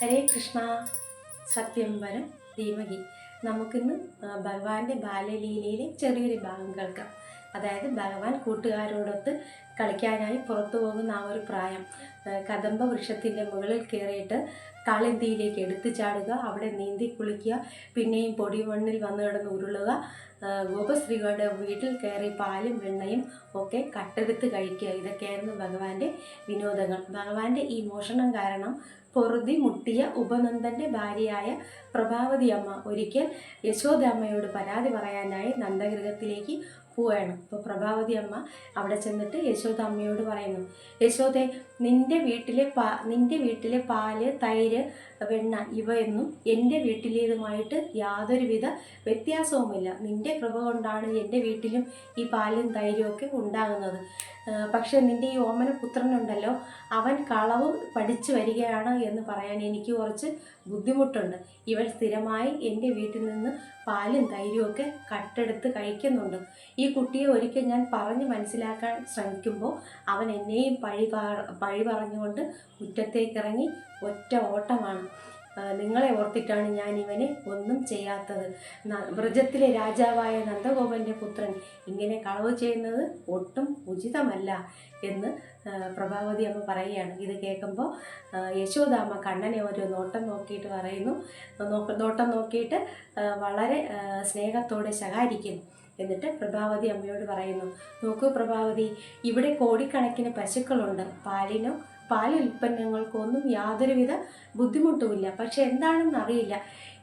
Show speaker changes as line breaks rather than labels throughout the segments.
ഹരേ കൃഷ്ണ. സത്യം വരം ധീമഹി. നമുക്കിന്ന് ഭഗവാന്റെ ബാലലീലയിലെ ചെറിയൊരു ഭാഗം കേൾക്കാം. അതായത് ഭഗവാൻ കൂട്ടുകാരോടൊത്ത് കളിക്കാനായി പുറത്തു പോകുന്ന ആ ഒരു പ്രായം. കദംബ വൃക്ഷത്തിന്റെ മുകളിൽ കയറിയിട്ട് കാളിന്തിയിലേക്ക് എടുത്തു ചാടുക അവിടെ നീന്തി കുളിക്കുക പിന്നെയും പൊടി മണ്ണിൽ വന്നു കിടന്ന് ഉരുളുക ഗോപശ്രീകളുടെ വീട്ടിൽ കയറി പാലും വെണ്ണയും ഒക്കെ കട്ടെടുത്ത് കഴിക്കുക. ഇതൊക്കെയായിരുന്നു ഭഗവാന്റെ വിനോദങ്ങൾ. ഭഗവാന്റെ ഈ മോഷണം കാരണം പൊറുതി മുട്ടിയ ഉപനന്ദന്റെ ഭാര്യയായ പ്രഭാവതി അമ്മ ഒരിക്കൽ യശോദാമ്മയോട് പരാതി പറയാനായി നന്ദഗൃഹത്തിലേക്ക് പോവുകയാണ് അപ്പോൾ പ്രഭാവതി അമ്മ അവിടെ ചെന്നിട്ട് യശോദ അമ്മയോട് പറയുന്നു യശോദെ നിന്റെ വീട്ടിലെ പാ നിന്റെ വീട്ടിലെ പാൽ തൈര് വെണ്ണ ഇവയൊന്നും എന്റെ വീട്ടിലേതുമായിട്ട് യാതൊരുവിധ വ്യത്യാസവുമില്ല. നിന്റെ കൃപ കൊണ്ടാണ് എന്റെ വീട്ടിലും ഈ പാലും തൈരും ഒക്കെ ഉണ്ടാകുന്നത്. പക്ഷേ നിന്റെ ഈ ഓമന പുത്രനുണ്ടല്ലോ അവൻ കളവ് പഠിച്ചു വരികയാണ് എന്ന് പറയാൻ എനിക്ക് കുറച്ച് ബുദ്ധിമുട്ടുണ്ട്. ഇവൻ സ്ഥിരമായി എന്റെ വീട്ടിൽ നിന്ന് പാലും തൈരും ഒക്കെ കട്ടെടുത്ത് കഴിക്കുന്നുണ്ട്. ഈ കുട്ടിയെ ഒരിക്കൽ ഞാൻ പറഞ്ഞ് മനസ്സിലാക്കാൻ ശ്രമിക്കുമ്പോൾ അവൻ എന്നെയും പഴി പഴി പറഞ്ഞുകൊണ്ട് മുറ്റത്തേക്കിറങ്ങി ഒറ്റ ഓട്ടമാണ്. നിങ്ങളെ ഓർത്തിട്ടാണ് ഞാൻ ഇവനെ ഒന്നും ചെയ്യാത്തത്. വ്രജത്തിലെ രാജാവായ നന്ദഗോപന്റെ പുത്രൻ ഇങ്ങനെ കളവ് ചെയ്യുന്നത് ഒട്ടും ഉചിതമല്ല എന്ന് പ്രഭാവതി അമ്മ പറയുകയാണ്. ഇത് കേൾക്കുമ്പോൾ യശോദാമ്മ കണ്ണനെ ഒരു നോട്ടം നോക്കിയിട്ട് പറയുന്നു. നോട്ടം നോക്കിയിട്ട് വളരെ സ്നേഹത്തോടെ ശകാരിക്കുന്നു. എന്നിട്ട് പ്രഭാവതി അമ്മയോട് പറയുന്നു നോക്കൂ പ്രഭാവതി ഇവിടെ കോടിക്കണക്കിന് പശുക്കളുണ്ട്. പാലിനോ പാൽ ഉൽപ്പന്നങ്ങൾക്കൊന്നും യാതൊരുവിധ ബുദ്ധിമുട്ടുമില്ല. പക്ഷെ എന്താണെന്ന് അറിയില്ല.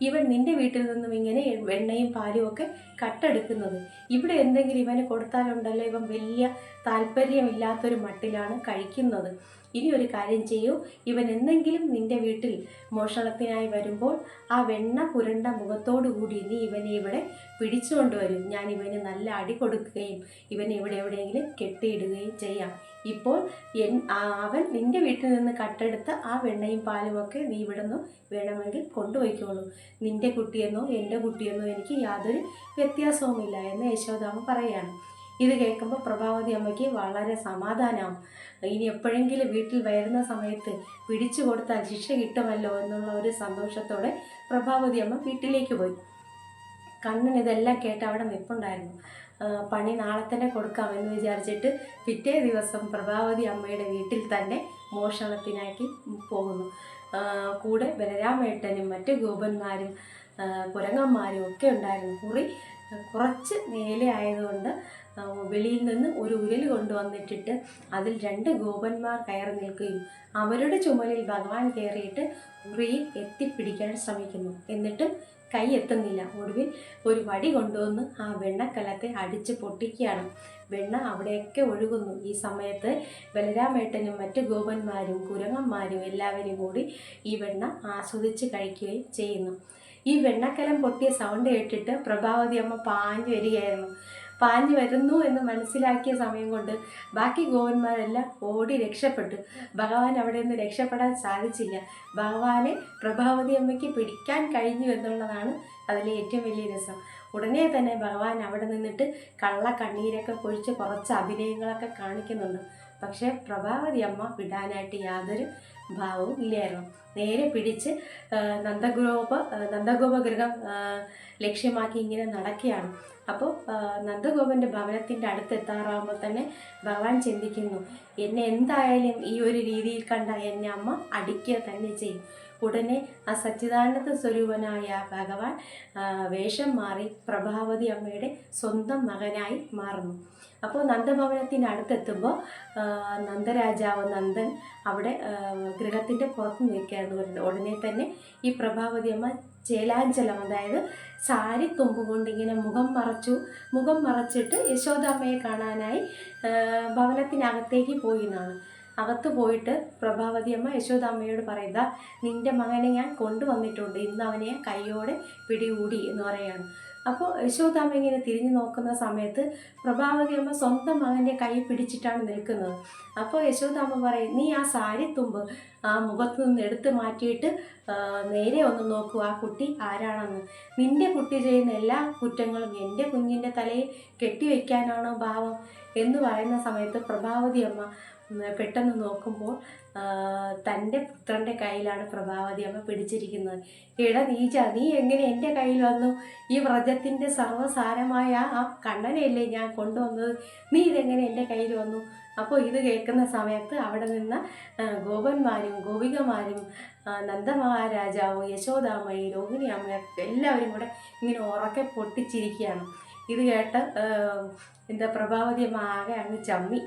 ഇവൻ നിന്റെ വീട്ടിൽ നിന്നും ഇങ്ങനെ എണ്ണയും പാലും ഒക്കെ കട്ടെടുക്കുന്നത്. ഇവിടെ എന്തെങ്കിലും ഇവന് കൊടുത്താലുണ്ടല്ലോ ഇവൻ വലിയ താല്പര്യമില്ലാത്തൊരു മട്ടിലാണ് കഴിക്കുന്നത്. ഇനി ഒരു കാര്യം ചെയ്യൂ. ഇവൻ എന്തെങ്കിലും നിന്റെ വീട്ടിൽ മോഷണത്തിനായി വരുമ്പോൾ ആ വെണ്ണ പുരണ്ട മുഖത്തോടു കൂടി നീ ഇവനെ ഇവിടെ പിടിച്ചുകൊണ്ടുവരും ഞാൻ ഇവന് നല്ല അടി കൊടുക്കുകയും ഇവനെ ഇവിടെ എവിടെയെങ്കിലും കെട്ടിയിടുകയും ചെയ്യാം. ഇപ്പോൾ എൻ അവൻ നിന്റെ വീട്ടിൽ നിന്ന് കട്ടെടുത്ത് ആ വെണ്ണയും പാലും ഒക്കെ നീ ഇവിടുന്ന് വേണമെങ്കിൽ കൊണ്ടുപോയിക്കോളൂ. നിന്റെ കുട്ടിയെന്നോ എന്റെ കുട്ടിയെന്നോ എനിക്ക് യാതൊരു വ്യത്യാസവുമില്ല എന്ന് യശോദാമ പറയുകയാണ്. ഇത് കേൾക്കുമ്പോൾ പ്രഭാവതി അമ്മയ്ക്ക് വളരെ സമാധാനമാവും ഇനി എപ്പോഴെങ്കിലും വീട്ടിൽ വരുന്ന സമയത്ത് പിടിച്ചു കൊടുത്താൽ ശിക്ഷ കിട്ടുമല്ലോ എന്നുള്ള ഒരു സന്തോഷത്തോടെ പ്രഭാവതി അമ്മ വീട്ടിലേക്ക് പോയി. കണ്ണൻ ഇതെല്ലാം കേട്ട് അവിടെ നിൽപ്പുണ്ടായിരുന്നു പണി നാളെ തന്നെ കൊടുക്കാമെന്ന് വിചാരിച്ചിട്ട് പിറ്റേ ദിവസം പ്രഭാവതി അമ്മയുടെ വീട്ടിൽ തന്നെ മോഷണത്തിനാക്കി പോകുന്നു. കൂടെ ബലരാമേട്ടനും മറ്റ് ഗോപന്മാരും കുരങ്ങന്മാരും ഒക്കെ ഉണ്ടായിരുന്നു. കുറി കുറച്ച് മേലെ ആയതുകൊണ്ട് വെളിയിൽ നിന്ന് ഒരു ഉരൽ കൊണ്ടുവന്നിട്ടിട്ട് അതിൽ രണ്ട് ഗോപന്മാർ കയറി നിൽക്കുകയും അവരുടെ ചുമലിൽ ഭഗവാൻ കയറിയിട്ട് ഉറിയിൽ എത്തിപ്പിടിക്കാൻ ശ്രമിക്കുന്നു. എന്നിട്ടും കൈ എത്തുന്നില്ല. ഒടുവിൽ ഒരു വടി കൊണ്ടുവന്ന് ആ വെണ്ണക്കലത്തെ അടിച്ച് പൊട്ടിക്കുകയാണ്. വെണ്ണ അവിടെയൊക്കെ ഒഴുകുന്നു. ഈ സമയത്ത് ബലരാമേട്ടനും മറ്റ് ഗോപന്മാരും കുരങ്ങന്മാരും എല്ലാവരും കൂടി ഈ വെണ്ണ ആസ്വദിച്ച് കഴിക്കുകയും ചെയ്യുന്നു. ഈ വെണ്ണക്കലം പൊട്ടിയ സൗണ്ട് കേട്ടിട്ട് പ്രഭാവതി അമ്മ പാഞ്ഞു വരികയായിരുന്നു. പാഞ്ഞു വരുന്നു എന്ന് മനസ്സിലാക്കിയ സമയം കൊണ്ട് ബാക്കി ഗോവന്മാരെല്ലാം ഓടി രക്ഷപ്പെട്ടു. ഭഗവാൻ അവിടെ നിന്ന് രക്ഷപ്പെടാൻ സാധിച്ചില്ല. ഭഗവാനെ പ്രഭാവതി അമ്മയ്ക്ക് പിടിക്കാൻ കഴിഞ്ഞു എന്നുള്ളതാണ് അതിലെ ഏറ്റവും വലിയ രസം. ഉടനെ തന്നെ ഭഗവാൻ അവിടെ നിന്നിട്ട് കള്ള കണ്ണീരൊക്കെ പൊഴിച്ച് കുറച്ച് അഭിനയങ്ങളൊക്കെ കാണിക്കുന്നുണ്ട്. പക്ഷേ പ്രഭാവതി അമ്മ വിടാനായിട്ട് യാതൊരു ഭാവവും ഇല്ലായിരുന്നു. നേരെ പിടിച്ച് നന്ദഗോപ നന്ദഗോപഗൃഹം ലക്ഷ്യമാക്കി ഇങ്ങനെ നടക്കുകയാണ്. അപ്പോൾ നന്ദഗോപന്റെ ഭവനത്തിന്റെ അടുത്ത് എത്താറാകുമ്പോൾ തന്നെ ഭഗവാൻ ചിന്തിക്കുന്നു എന്നെ എന്തായാലും ഈ ഒരു രീതിയിൽ കണ്ട എന്നെ അമ്മ അടിക്കുക തന്നെ ചെയ്യും. ഉടനെ ആ സച്ചിദാനന്ദ സ്വരൂപനായ ഭഗവാൻ വേഷം മാറി പ്രഭാവതി അമ്മയുടെ സ്വന്തം മകനായി മാറുന്നു. അപ്പോൾ നന്ദഭവനത്തിനടുത്തെത്തുമ്പോൾ നന്ദരാജാവ് നന്ദൻ അവിടെ ഗൃഹത്തിന്റെ പുറത്ത് നിൽക്കുകയായിരുന്നു. ഉടനെ തന്നെ ഈ പ്രഭാവതി അമ്മ ചേലാഞ്ചലം അതായത് സാരി തുമ്പ് ഇങ്ങനെ മുഖം മറച്ചു മുഖം മറച്ചിട്ട് യശോദാമ്മയെ കാണാനായി ഭവനത്തിനകത്തേക്ക് പോയി എന്നാണ്. അകത്ത് പോയിട്ട് പ്രഭാവതി അമ്മ യശോദാമ്മയോട് പറയുക നിന്റെ മകനെ ഞാൻ കൊണ്ടുവന്നിട്ടുണ്ട്. ഇന്ന് അവനെ കൈയോടെ പിടികൂടി എന്ന് പറയുകയാണ്. അപ്പോൾ യശോദാമ്മ ഇങ്ങനെ തിരിഞ്ഞു നോക്കുന്ന സമയത്ത് പ്രഭാവതി അമ്മ സ്വന്തം മകന്റെ കൈ പിടിച്ചിട്ടാണ് നിൽക്കുന്നത്. അപ്പോൾ യശോദാമ്മ പറയും നീ ആ സാരി തുമ്പ് ആ മുഖത്ത് നിന്ന് എടുത്ത് മാറ്റിയിട്ട് നേരെ ഒന്ന് നോക്കൂ ആ കുട്ടി ആരാണെന്ന്. നിന്റെ കുട്ടി ചെയ്യുന്ന എല്ലാ കുറ്റങ്ങളും എന്റെ കുഞ്ഞിന്റെ തലയിൽ കെട്ടിവെക്കാനാണോ ഭാവം? എന്ന് പറയുന്ന സമയത്ത് പ്രഭാവതി അമ്മ പെട്ടെന്ന് നോക്കുമ്പോൾ തന്റെ പുത്രന്റെ കയ്യിലാണ് പ്രഭാവതി അമ്മ പിടിച്ചിരിക്കുന്നത്. എടാ നീച്ച നീ എങ്ങനെ എന്റെ കയ്യിൽ വന്നു? ഈ വ്രജത്തിന്റെ സർവസാരമായ ആ കണ്ണനെയല്ലേ ഞാൻ കൊണ്ടുവന്നത്? നീ ഇതെങ്ങനെ എന്റെ കയ്യിൽ വന്നു? അപ്പോൾ ഇത് കേൾക്കുന്ന സമയത്ത് അവിടെ നിന്ന് ഗോപന്മാരും ഗോപികമാരും നന്ദമഹാരാജാവും യശോദാമ്മയും രോഹിണി അമ്മ എല്ലാവരും കൂടെ ഇങ്ങനെ ഉറക്കെ പൊട്ടിച്ചിരിക്കുകയാണ്. ഇത് കേട്ട് എന്താ പ്രഭാവതി അമ്മ ആകെ അങ്ങ് ചമ്മി.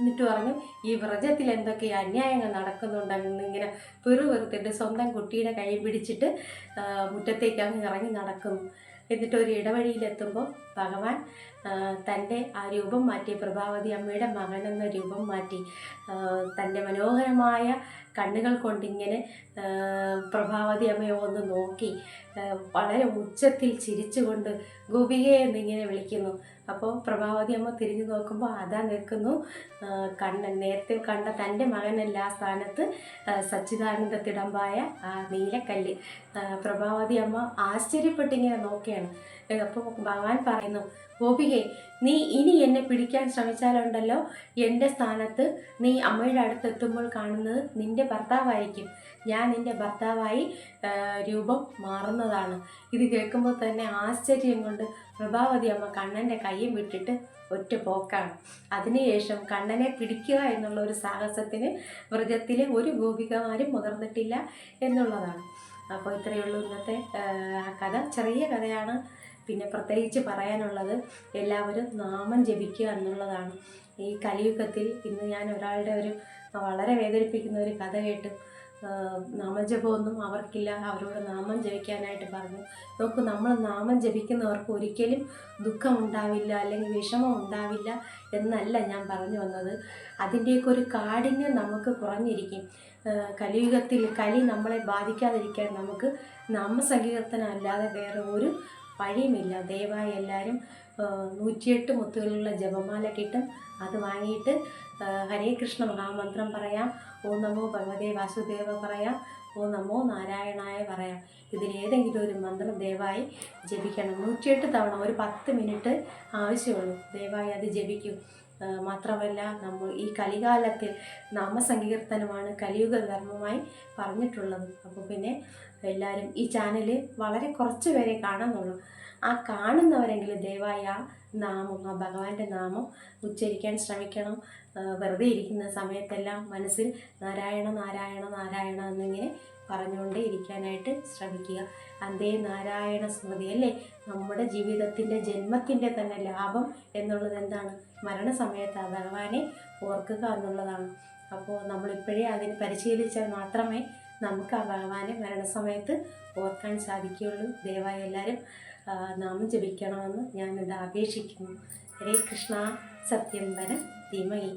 എന്നിട്ട് പറഞ്ഞു ഈ വ്രജത്തിൽ എന്തൊക്കെ അന്യായങ്ങൾ നടക്കുന്നുണ്ടെന്ന് ഇങ്ങനെ പെറുപെറുത്തിട്ട് സ്വന്തം കുട്ടിയുടെ കൈ പിടിച്ചിട്ട് മുറ്റത്തേക്ക് അങ്ങ് ഇറങ്ങി നടക്കുന്നു. എന്നിട്ട് ഒരു ഇടവഴിയിലെത്തുമ്പോൾ ഭഗവാൻ തന്റെ ആ രൂപം മാറ്റി പ്രഭാവതി അമ്മയുടെ മകൻ എന്ന രൂപം മാറ്റി തന്റെ മനോഹരമായ കണ്ണുകൾ കൊണ്ടിങ്ങനെ പ്രഭാവതി അമ്മയെ ഒന്ന് നോക്കി വളരെ ഉച്ചത്തിൽ ചിരിച്ചുകൊണ്ട് ഗോപികയെ എന്നിങ്ങനെ വിളിക്കുന്നു. അപ്പോൾ പ്രഭാവതി അമ്മ തിരിഞ്ഞു നോക്കുമ്പോൾ അതാ നിൽക്കുന്നു. കണ്ണൻ നേരത്തെ കണ്ട തന്റെ മകനല്ല ആ സ്ഥാനത്ത് സച്ചിദാനന്ദ തിടമ്പായ ആ നീലക്കല്ല്. പ്രഭാവതി അമ്മ ആശ്ചര്യപ്പെട്ടിങ്ങനെ നോക്കുകയാണ്. അപ്പോൾ ഭഗവാൻ പറയുന്നു ഗോപികെ നീ ഇനി എന്നെ പിടിക്കാൻ ശ്രമിച്ചാലുണ്ടല്ലോ. എന്റെ സ്ഥാനത്ത് നീ അമ്മയുടെ അടുത്ത് എത്തുമ്പോൾ കാണുന്നത് നിന്റെ ഭർത്താവായിരിക്കും. ഞാൻ നിന്റെ ഭർത്താവായി രൂപം മാറുന്നതാണ്. ഇത് കേൾക്കുമ്പോൾ തന്നെ ആശ്ചര്യം കൊണ്ട് പ്രഭാവതി അമ്മ കണ്ണന്റെ കൈയും വിട്ടിട്ട് ഒറ്റ പോക്കാണ്. അതിനുശേഷം കണ്ണനെ പിടിക്കുക എന്നുള്ള ഒരു സാഹസത്തിന് വ്രജത്തിലെ ഒരു ഗോപികമാരും മുതിർന്നിട്ടില്ല എന്നുള്ളതാണ്. അപ്പോൾ ഇത്രയേ ഉള്ളൂ ഇന്നത്തെ കഥ. ചെറിയ കഥയാണ്. പിന്നെ പ്രത്യേകിച്ച് പറയാനുള്ളത് എല്ലാവരും നാമം ജപിക്കുക എന്നുള്ളതാണ്. ഈ കലിയുഗത്തിൽ ഇന്ന് ഞാൻ ഒരാളുടെ ഒരു വളരെ വേദനിപ്പിക്കുന്ന ഒരു കഥ കേട്ടു നാമജപമൊന്നും അവർക്കില്ല. അവരോട് നാമം ജപിക്കാനായിട്ട് പറഞ്ഞു. നോക്കൂ നമ്മൾ നാമം ജപിക്കുന്നവർക്ക് ഒരിക്കലും ദുഃഖം ഉണ്ടാവില്ല അല്ലെങ്കിൽ വിഷമം ഉണ്ടാവില്ല എന്നല്ല ഞാൻ പറഞ്ഞു വന്നത്. അതിന്റെയൊക്കെ ഒരു കാഠിന്യം നമുക്ക് കുറഞ്ഞിരിക്കും. കലിയുഗത്തിൽ കലി നമ്മളെ ബാധിക്കാതിരിക്കാൻ നമുക്ക് നാമസങ്കീർത്തനം അല്ലാതെ വേറെ ഒരു വഴിയുമില്ല ദയവായി എല്ലാവരും നൂറ്റിയെട്ട് മുത്തുകളുള്ള ജപമാല കിട്ടും. അത് വാങ്ങിയിട്ട് ഹരേ കൃഷ്ണ മഹാമന്ത്രം പറയാം. ഓ നമോ ഭഗവതേ വാസുദേവ പറയാം. ഓ നമോ നാരായണായ പറയാം. ഇതിലേതെങ്കിലും ഒരു മന്ത്രം ദയവായി ജപിക്കണം. നൂറ്റിയെട്ട് തവണ ഒരു പത്ത് മിനിറ്റ് ആവശ്യമുള്ളൂ. ദയവായി അത് ജപിക്കൂ. മാത്രമല്ല നമ്മൾ ഈ കലികാലത്തിൽ നാമസങ്കീർത്തനമാണ് കലിയുഗ ധർമ്മമായി പറഞ്ഞിട്ടുള്ളത്. അപ്പോൾ പിന്നെ എല്ലാവരും ഈ ചാനൽ വളരെ കുറച്ച് പേരെ കാണുന്നുള്ളൂ. ആ കാണുന്നവരെങ്കിലും ദയവായി ആ നാമം ആ ഭഗവാന്റെ നാമം ഉച്ചരിക്കാൻ ശ്രമിക്കണം. വെറുതെ ഇരിക്കുന്ന സമയത്തെല്ലാം മനസ്സിൽ നാരായണ നാരായണ നാരായണ എന്നിങ്ങനെ പറഞ്ഞുകൊണ്ടേ ഇരിക്കാനായിട്ട് ശ്രമിക്കുക. അതേ നാരായണ സ്മൃതി അല്ലേ? നമ്മുടെ ജീവിതത്തിന്റെ ജന്മത്തിന്റെ തന്നെ ലാഭം എന്നുള്ളത് എന്താണ്? മരണസമയത്ത് ആ ഭഗവാനെ ഓർക്കുക എന്നുള്ളതാണ്. അപ്പോൾ നമ്മളിപ്പോഴേ അതിന് പരിശീലിച്ചാൽ മാത്രമേ നമുക്ക് ആ ഭഗവാനെ മരണസമയത്ത് ഓർക്കാൻ സാധിക്കുകയുള്ളൂ. ദയവായി എല്ലാവരും നാമം ജപിക്കണമെന്ന് ഞാനിത് അപേക്ഷിക്കുന്നു ഹരേ കൃഷ്ണ സത്യം വരം ധീമഹി.